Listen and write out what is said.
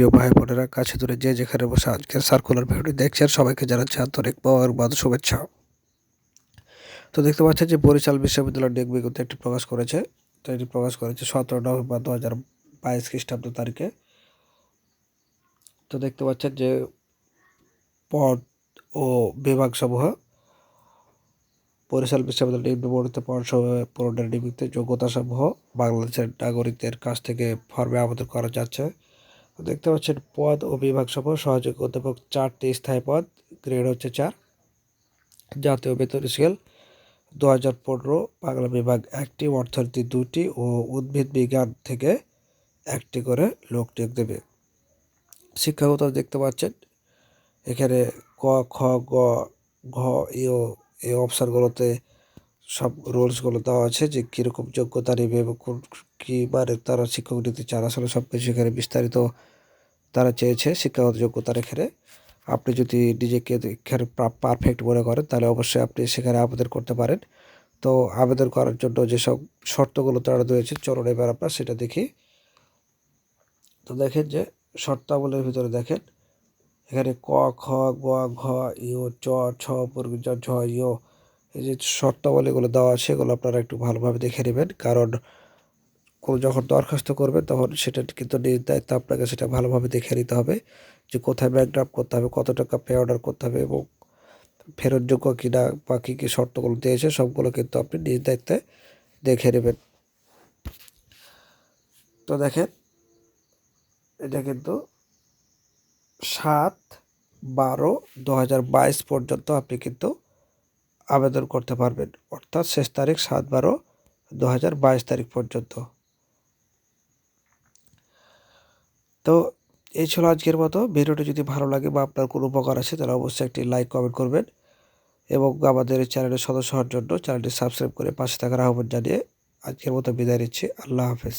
প্রিয় ভাই বোনেরা, কাছে দূরে যে যেখানে বসে আজকের সার্কুলার ভিডিওটি দেখছেন, সবাইকে জানাচ্ছি আন্তরিক বাদ শুভেচ্ছা। তো দেখতে পাচ্ছেন যে বরিশাল বিশ্ববিদ্যালয় ডেক বিজ্ঞপ্তি একটি প্রকাশ করেছে। তো এটি প্রকাশ করেছে সতেরো নভেম্বর দু হাজার বাইশ খ্রিস্টাব্দ তারিখে। তো দেখতে পাচ্ছেন যে পদ ও বিভাগ সমূহ বরিশাল বিশ্ববিদ্যালয় নিম্নবর্ণিত পড়াশোনা পূরণের নিমিত্তে যোগ্যতা সমূহ বাংলাদেশের নাগরিকদের কাছ থেকে ফর্মে আবেদন করা যাচ্ছে। দেখতে পাচ্ছেন পদ ও বিভাগ সমূহ সহযোগী অধ্যাপক চারটি স্থায়ী পদ গ্রেড হচ্ছে চার। জাতীয় বেতন স্কেল দু হাজার পনেরো, বাংলা বিভাগ একটি, অর্থনীতি দুটি ও উদ্ভিদ বিজ্ঞান থেকে একটি করে লোক নিয়োগ দেবে। শিক্ষাগত দেখতে পাচ্ছেন, এখানে ক, খ, গ, ঘ এই অপশানগুলোতে সব রুলসগুলো দেওয়া আছে যে কীরকম যোগ্যতা নেবে এবং কোন কী মানে তারা শিক্ষক নিতে চান আসলে সব কিছু এখানে বিস্তারিত তারা চেয়েছে শিক্ষাগত যোগ্যতার এখানে আপনি যদি নিজেকে এখানে পারফেক্ট মনে করেন তাহলে অবশ্যই আপনি সেখানে আবেদন করতে পারেন তো আবেদন করার জন্য যেসব শর্তগুলো তারা রয়েছে চলুন এবার আপনার সেটা দেখি তো দেখেন যে শর্তাবলীর ভিতরে দেখেন এখানে ক খ গ ঘ ইউ চ ছ ঝ ইয় এই যে শর্তাবলীগুলো দেওয়া আছে, এগুলো আপনারা একটু ভালোভাবে দেখে নেবেন। কারণ যখন দরখাস্ত করবেন তখন সেটা কিন্তু নিজ দায়িত্ব আপনাকে সেটা ভালোভাবে দেখে নিতে হবে যে কোথায় ব্যাংক ড্রাফট করতে হবে, কত টাকা পে অর্ডার করতে হবে এবং ফেরতযোগ্য কিনা বা কী কী শর্তগুলো দিয়েছে, সবগুলো কিন্তু আপনি নিজ দায়িত্বে দেখে নেবেন। তো দেখেন, এটা কিন্তু সাত বারো দু পর্যন্ত আপনি কিন্তু আবেদন করতে পারবেন। অর্থাৎ শেষ তারিখ সাত বারো দু তারিখ পর্যন্ত। তো এই ছিল আজকের মতো। ভিডিওটি যদি ভালো লাগে বা আপনার কোনো উপকার আছে, তাহলে অবশ্যই একটি লাইক, কমেন্ট করবেন এবং আমাদের চ্যানেলের সদস্য হওয়ার জন্য চ্যানেলটি সাবস্ক্রাইব করে পাশে থাকার আহ্বান জানিয়ে আজকের মতো বিদায় নিচ্ছি। আল্লাহ হাফেজ।